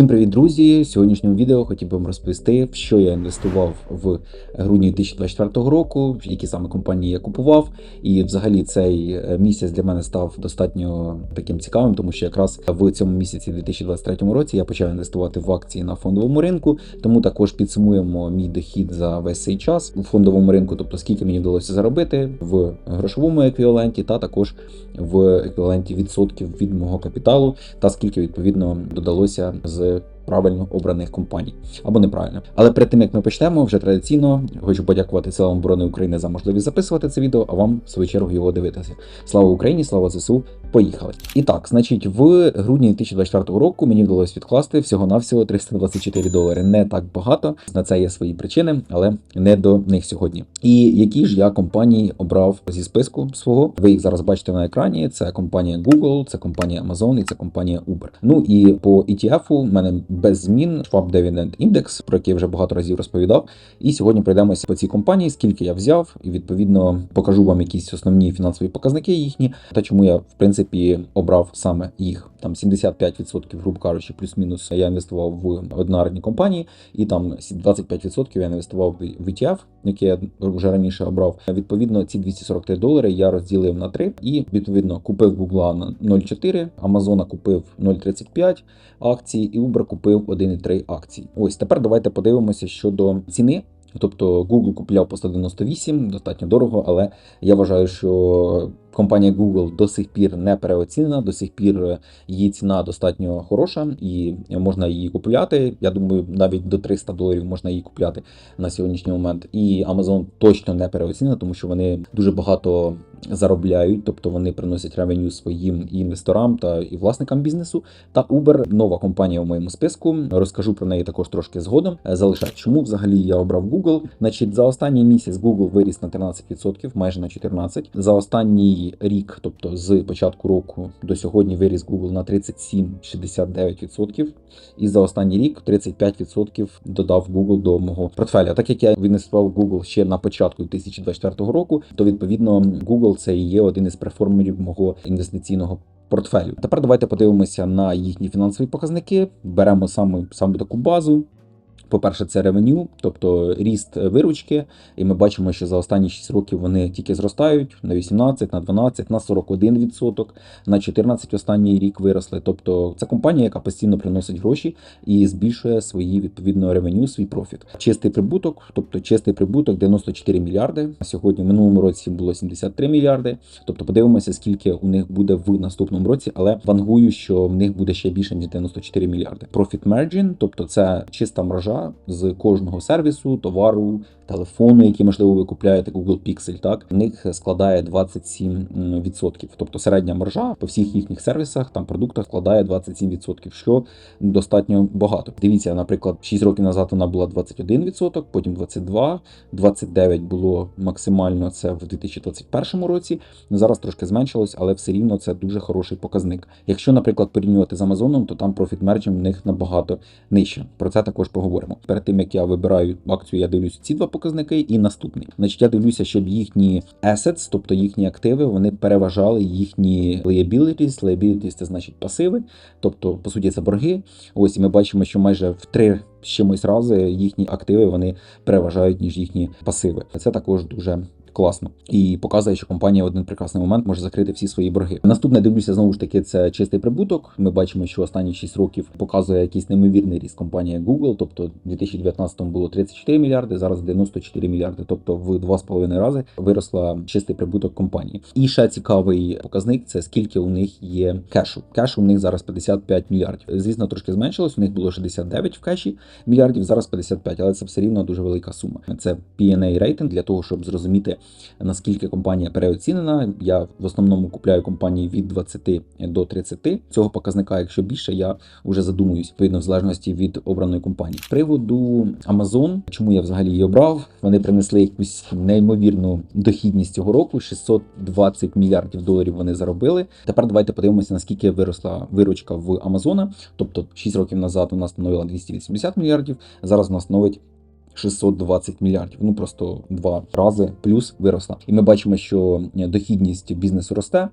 Всім привіт, друзі! В сьогоднішньому відео хотів би вам розповісти, в що я інвестував в грудні 2024 року, які саме компанії я купував. І взагалі цей е, місяць для мене став достатньо таким цікавим, тому що якраз в цьому місяці 2023 році я почав інвестувати в акції на фондовому ринку. Тому також підсумуємо мій дохід за весь цей час у фондовому ринку, тобто скільки мені вдалося заробити в грошовому еквіваленті, та також в еквіваленті відсотків від мого капіталу, та скільки відповідно додалося з the правильно обраних компаній або неправильно. Але перед тим як ми почнемо, вже традиційно хочу подякувати силам оборони України за можливість записувати це відео, а вам в свою чергу його дивитися. Слава Україні, слава ЗСУ! Поїхали. І так, значить, в грудні 2024 року мені вдалося відкласти всього-навсього 324 долари. Не так багато. На це є свої причини, але не до них сьогодні. І які ж я компанії обрав зі списку свого? Ви їх зараз бачите на екрані. Це компанія Google, це компанія Amazon і це компанія Uber. Ну і по ETF у мене без змін Schwab Dividend Index, про який я вже багато разів розповідав. І сьогодні пройдемося по цій компанії, скільки я взяв, і відповідно покажу вам якісь основні фінансові показники їхні, та чому я в принципі обрав саме їх. Там 75%, грубо кажучи, плюс-мінус я інвестував в одинарні компанії, і там 25% я інвестував в ETF, який я вже раніше обрав. Відповідно, ці 243 долари я розділив на 3 і відповідно купив Google на 0,4, Amazon купив 0,35 акцій, і Uber купив 1,3 акцій. Ось тепер давайте подивимося щодо ціни. Тобто Google купляв по 198, достатньо дорого, але я вважаю, що компанія Google до сих пір не переоцінена, до сих пір її ціна достатньо хороша і можна її купляти. Я думаю, навіть до 300 доларів можна її купляти на сьогоднішній момент. І Amazon точно не переоцінена, тому що вони дуже багато заробляють, тобто вони приносять ревеню своїм і інвесторам та і власникам бізнесу. Та Uber нова компанія в моєму списку. Розкажу про неї також трошки згодом. Залишаю, чому взагалі я обрав Google. Значить, за останній місяць Google виріс на 13%, майже на 14%. За останній рік, тобто з початку року до сьогодні, виріс Google на 37-69%. І за останній рік 35% додав Google до мого портфеля. Так як я інвестував в Google ще на початку 2024 року, то відповідно Google це і є один із перформерів мого інвестиційного. Портфелю. Тепер давайте подивимося на їхні фінансові показники. Беремо саме саме таку базу. По-перше, це ревеню, тобто ріст виручки, і ми бачимо, що за останні 6 років вони тільки зростають на 18, на 12, на 41%, на 14 останній рік виросли. Тобто це компанія, яка постійно приносить гроші і збільшує свої відповідно ревеню, свій профіт. Чистий прибуток, тобто чистий прибуток 94 мільярди. Сьогодні в минулому році було 73 мільярди. Тобто, подивимося, скільки у них буде в наступному році, але вангую, що в них буде ще більше ніж 94 мільярди. Profit margin, тобто це чиста маржа з кожного сервісу, товару, телефону, який, можливо, ви купляєте Google Pixel, так в них складає 27%. Тобто середня маржа по всіх їхніх сервісах, там продуктах складає 27%, що достатньо багато. Дивіться, наприклад, 6 років назад вона була 21%, потім 22%, 29% було максимально це в 2021 році. Зараз трошки зменшилось, але все рівно це дуже хороший показник. Якщо, наприклад, порівнювати з Амазоном, то там профіт мерджин в них набагато нижче. Про це також поговоримо. Перед тим як я вибираю акцію, я дивлюся ці два показники і наступний. Значить, я дивлюся, щоб їхні assets, тобто їхні активи, вони переважали їхні liabilities. Liabilities – це значить пасиви, тобто, по суті, це борги. Ось і ми бачимо, що майже в три з чимось рази їхні активи вони переважають ніж їхні пасиви. Це також дуже класно і показує, що компанія в один прекрасний момент може закрити всі свої борги. Наступне дивлюся знову ж таки, це чистий прибуток. Ми бачимо, що останні 6 років показує якийсь неймовірний ріст компанії Google. Тобто, в 2019 було 34 мільярди, зараз 94 мільярди, тобто в 2,5 рази виросла чистий прибуток компанії. І ще цікавий показник це скільки у них є кешу. Кеш у них зараз 55 мільярдів. Звісно, трошки зменшилось. У них було 69 в кеші мільярдів, зараз 55, але це все рівно дуже велика сума. Це P&A рейтинг для того, щоб зрозуміти наскільки компанія переоцінена. Я в основному купляю компанії від 20 до 30. Цього показника, якщо більше, я вже задумуюсь відповідно в залежності від обраної компанії. З приводу Amazon, чому я взагалі її обрав? Вони принесли якусь неймовірну дохідність цього року. 620 мільярдів доларів вони заробили. Тепер давайте подивимося, наскільки виросла виручка в Амазона. Тобто 6 років назад нас становила 280 мільярдів. Зараз вона становить 620 мільярдів. Ну просто два рази плюс виросла. І ми бачимо, що дохідність бізнесу росте.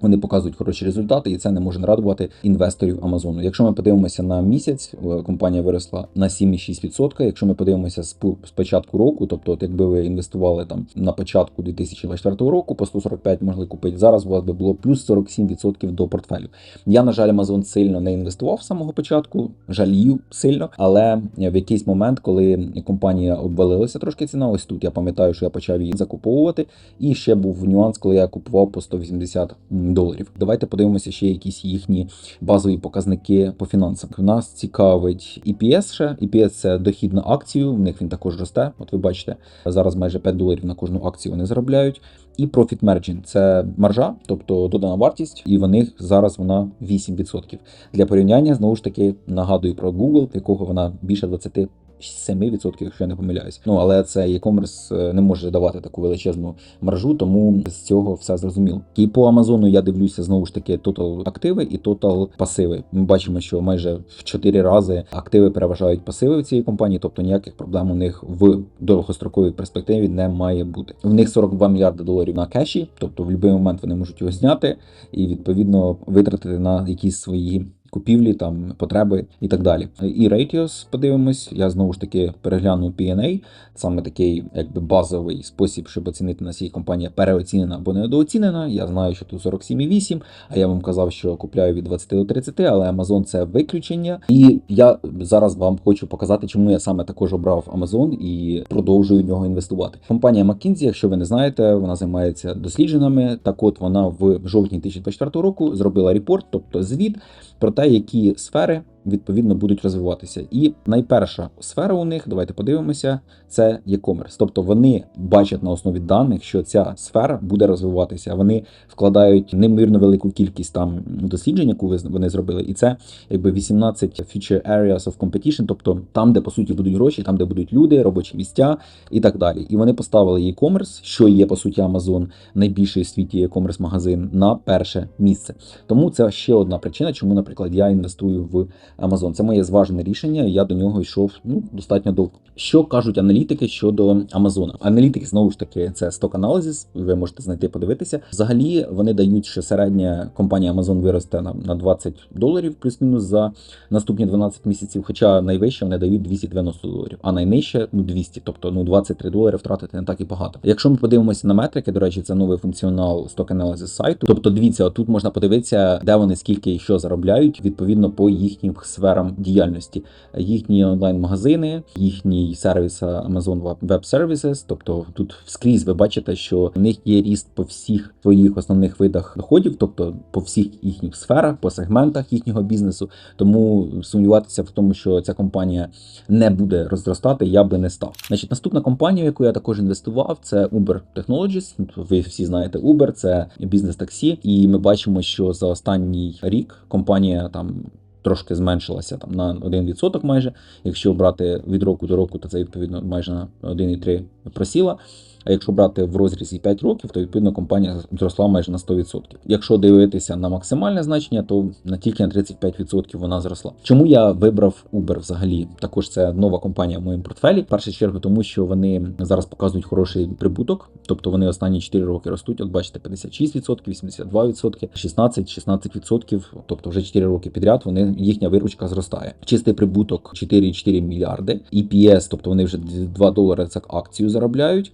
Вони показують хороші результати, і це не може не радувати інвесторів Амазону. Якщо ми подивимося на місяць, е, компанія виросла на 7,6%. Якщо ми подивимося з початку року, тобто, от якби ви інвестували там на початку 2024 року, по 145 могли купити. Зараз у вас би було плюс 47% до портфелю. Я, на жаль, Amazon сильно не інвестував з самого початку, жалію сильно, але в якийсь момент, коли компанія обвалилася трошки ціна, ось тут я пам'ятаю, що я почав її закуповувати. І ще був нюанс, коли я купував по 180 доларів. Давайте подивимося ще якісь їхні базові показники по фінансам. Нас цікавить EPS ще. EPS – це дохід на акцію. В них він також росте. От ви бачите, зараз майже 5 доларів на кожну акцію вони заробляють. І Profit Margin – це маржа, тобто додана вартість, і в них зараз вона 8%. Для порівняння знову ж таки нагадую про Google, якого вона більше 20%. 7%, якщо я не помиляюсь. Ну але це e-commerce е, не може давати таку величезну маржу, тому з цього все зрозуміло. І по Амазону я дивлюся знову ж таки тотал активи і тотал пасиви. Ми бачимо, що майже в 4 рази активи переважають пасиви в цій компанії, тобто ніяких проблем у них в довгостроковій перспективі не має бути. В них 42 мільярди доларів на кеші, тобто в будь-який момент вони можуть його зняти і відповідно витратити на якісь свої. Купівлі, там потреби і так далі. І Ratios, подивимось. Я знову ж таки перегляну P&A, саме такий якби базовий спосіб, щоб оцінити на наскільки компанія переоцінена або недооцінена. Я знаю, що тут 47,8, а я вам казав, що купляю від 20 до 30, але Amazon це виключення. І я зараз вам хочу показати, чому я саме також обрав Amazon і продовжую в нього інвестувати. Компанія McKinsey, якщо ви не знаєте, вона займається дослідженнями. Так, от вона в жовтні 2024 року зробила репорт, тобто звіт про те, які сфери відповідно будуть розвиватися. І найперша сфера у них, давайте подивимося, це e-commerce. Тобто вони бачать на основі даних, що ця сфера буде розвиватися. Вони вкладають неймовірно велику кількість там досліджень, яку вони зробили, і це якби 18 future areas of competition, тобто там, де по суті будуть гроші, там, де будуть люди, робочі місця і так далі. І вони поставили e-commerce, що є по суті Amazon, найбільший в світі e-commerce магазин, на перше місце. Тому це ще одна причина, чому, наприклад, я інвестую в Amazon. Це моє зважене рішення. Я до нього йшов ну достатньо довго. Що кажуть аналітики щодо Амазона? Аналітики знову ж таки це сток аналізис. Ви можете знайти, подивитися. Взагалі вони дають, що середня компанія Amazon виросте на, на 20 доларів плюс-мінус за наступні 12 місяців. Хоча найвище вони дають 290 доларів, а найнижче ну 200, тобто ну 23 долари втратити не так і багато. Якщо ми подивимося на метрики, до речі, це новий функціонал Stock Analysis сайту. Тобто, дивіться, тут можна подивитися, де вони скільки і що заробляють відповідно по їхнім сферам діяльності, їхні онлайн-магазини, їхній сервіс Amazon Web Services. Тобто тут скрізь ви бачите, що в них є ріст по всіх своїх основних видах доходів, тобто по всіх їхніх сферах, по сегментах їхнього бізнесу. Тому сумніватися в тому, що ця компанія не буде розростати, я би не став. Значить, наступна компанія, в яку я також інвестував, це Uber Technologies. Ви всі знаєте Uber, це бізнес таксі, і ми бачимо, що за останній рік компанія там. Трошки зменшилася там на 1% майже. Якщо брати від року до року, то це відповідно майже на 1,3 просіла. А якщо брати в розрізі 5 років, то відповідно компанія зросла майже на 100%. Якщо дивитися на максимальне значення, то на тільки на 35% вона зросла. Чому я вибрав Uber взагалі? Також це нова компанія в моєму портфелі. В першу чергу, тому що вони зараз показують хороший прибуток, тобто вони останні 4 роки ростуть. От бачите, 56%, 82%, 16, 16%, тобто вже 4 роки підряд вони їхня виручка зростає. Чистий прибуток 4,4 мільярди. EPS, тобто вони вже 2 долари за акцію заробляють.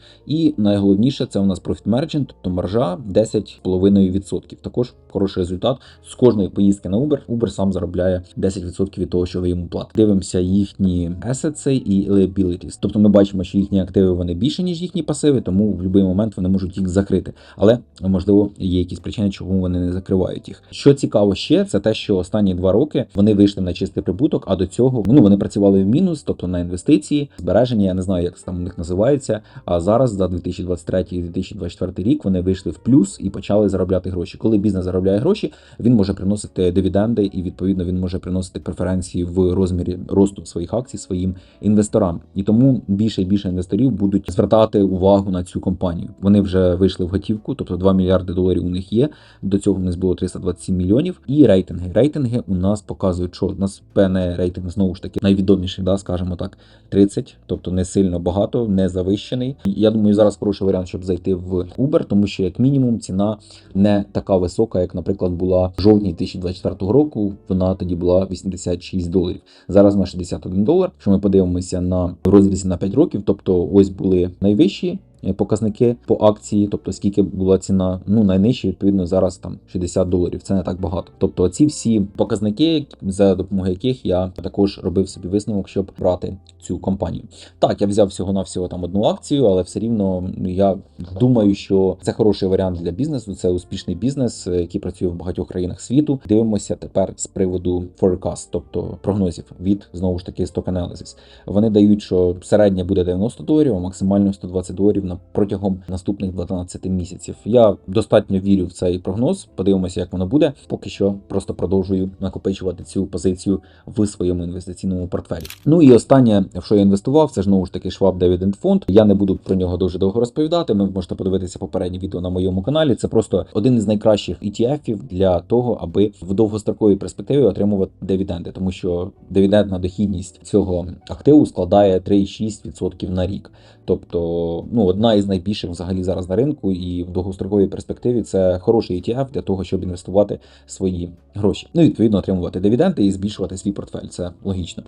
Найголовніше це у нас Profit Margin, тобто маржа 10,5%. Також хороший результат. З кожної поїздки на Uber Uber сам заробляє 10% від того, що ви йому платите. Дивимося їхні assets і liabilities. Тобто ми бачимо, що їхні активи вони більше, ніж їхні пасиви, тому в будь-який момент вони можуть їх закрити. Але можливо є якісь причини, чому вони не закривають їх. Що цікаво ще, це те, що останні два роки вони вийшли на чистий прибуток, а до цього ну вони працювали в мінус, тобто на інвестиції, збереження. Я не знаю, як там у них називається. А зараз за 2023-2024 рік вони вийшли в плюс і почали заробляти гроші. Коли бізнес заробляє гроші, він може приносити дивіденди, і відповідно він може приносити преференції в розмірі росту своїх акцій своїм інвесторам. І тому більше і більше інвесторів будуть звертати увагу на цю компанію. Вони вже вийшли в готівку, тобто 2 мільярди доларів у них є. До цього в нас було 327 мільйонів. І рейтинги. Рейтинги у нас показують, що у нас певний рейтинг знову ж таки найвідоміший, да, скажімо так, 30, тобто не сильно багато, не завищений. Я думаю, зараз хороший варіант, щоб зайти в Uber, тому що як мінімум ціна не така висока, як, наприклад, була в жовтні 2024 року. Вона тоді була 86 доларів. Зараз на 61 долар. Якщо ми подивимося на розрізі на 5 років, тобто ось були найвищі. Е, Показники по акції, тобто скільки була ціна, ну найнижча, відповідно, зараз там 60 доларів. Це не так багато. Тобто, ці всі показники, за допомогою яких я також робив собі висновок, щоб брати цю компанію. Так, я взяв всього на всього там одну акцію, але все рівно я думаю, що це хороший варіант для бізнесу. Це успішний бізнес, е, який працює в багатьох країнах світу. Дивимося тепер з приводу forecast, тобто прогнозів від знову ж таки Stock Analysis. Вони дають, що середня буде 90 доларів, а максимально 120 доларів на протягом наступних 12 місяців. Я достатньо вірю в цей прогноз. Подивимося, як воно буде. Поки що просто продовжую накопичувати цю позицію в своєму інвестиційному портфелі. Ну і останнє, в що я інвестував, це ж знову ж таки Schwab Dividend Fund. Я не буду про нього дуже довго розповідати. Ви можете подивитися попереднє відео на моєму каналі. Це просто один із найкращих ETF для того, аби в довгостроковій перспективі отримувати дивіденди, тому що дивідендна дохідність цього активу складає 3,6% на рік. Тобто, ну одна із найбільших взагалі зараз на ринку, і в довгостроковій перспективі це хороший ETF для того, щоб інвестувати свої гроші. Ну і відповідно отримувати дивіденди і збільшувати свій портфель. Це логічно.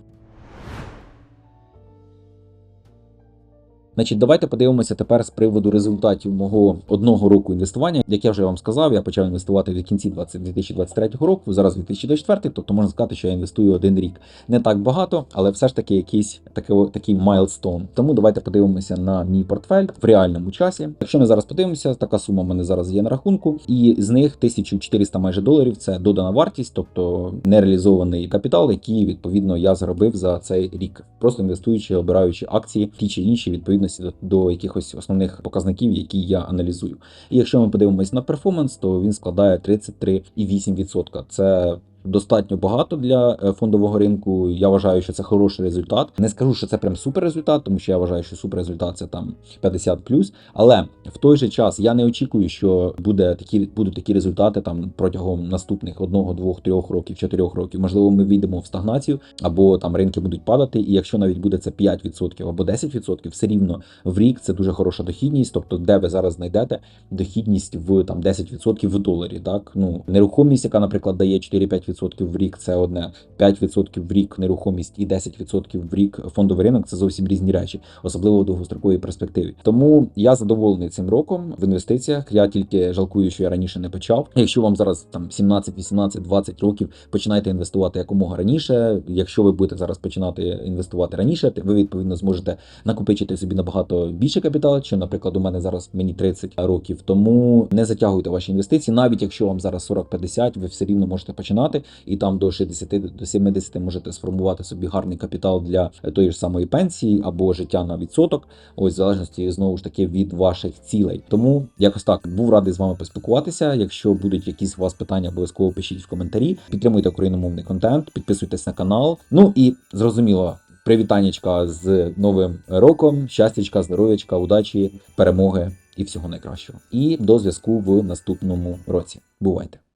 Значить, давайте подивимося тепер з приводу результатів мого одного року інвестування. Як я вже вам сказав, я почав інвестувати в кінці 20 2023 року, зараз 2024, тобто можна сказати, що я інвестую один рік. Не так багато, але все ж таки якийсь такий, такий майлстоун. Тому давайте подивимося на мій портфель в реальному часі. Якщо ми зараз подивимося, така сума в мене зараз є на рахунку, і з них 1400 майже доларів це додана вартість, тобто нереалізований капітал, який відповідно я заробив за цей рік, просто інвестуючи, обираючи акції, ті чи інші відповідності до, до якихось основних показників, які я аналізую. І якщо ми подивимось на перформанс, то він складає 33,8%. Це достатньо багато для е, фондового ринку. Я вважаю, що це хороший результат. Не скажу, що це прям супер результат, тому що я вважаю, що супер результат це там 50+. Але в той же час я не очікую, що буде такі будуть такі результати там протягом наступних одного, двох, трьох років, чотирьох років. Можливо, ми війдемо в стагнацію, або там ринки будуть падати. І якщо навіть буде це 5% або 10%, все рівно в рік це дуже хороша дохідність. Тобто, де ви зараз знайдете дохідність в там 10% в доларі. Так ну нерухомість, яка, наприклад, дає 4-5% в рік, це одне 5% в рік нерухомість і 10% в рік фондовий ринок це зовсім різні речі, особливо в довгостроковій перспективі. Тому я задоволений цим роком в інвестиціях. Я тільки жалкую, що я раніше не почав. Якщо вам зараз там 17, 18, 20 років, починайте інвестувати якомога раніше. Якщо ви будете зараз починати інвестувати раніше, ви відповідно зможете накопичити собі набагато більше капіталу, чим, наприклад, у мене зараз мені 30 років. Тому не затягуйте ваші інвестиції, навіть якщо вам зараз 40-50, ви все рівно можете починати і там до 60 до 70 можете сформувати собі гарний капітал для тої ж самої пенсії або життя на відсоток. Ось в залежності знову ж таки від ваших цілей. Тому якось так був радий з вами поспілкуватися. Якщо будуть якісь у вас питання, обов'язково пишіть в коментарі. Підтримуйте україномовний контент, підписуйтесь на канал. Ну і зрозуміло. Привітаннячка з новим роком, щастячка, здоров'ячка, удачі, перемоги і всього найкращого. І до зв'язку в наступному році. Бувайте!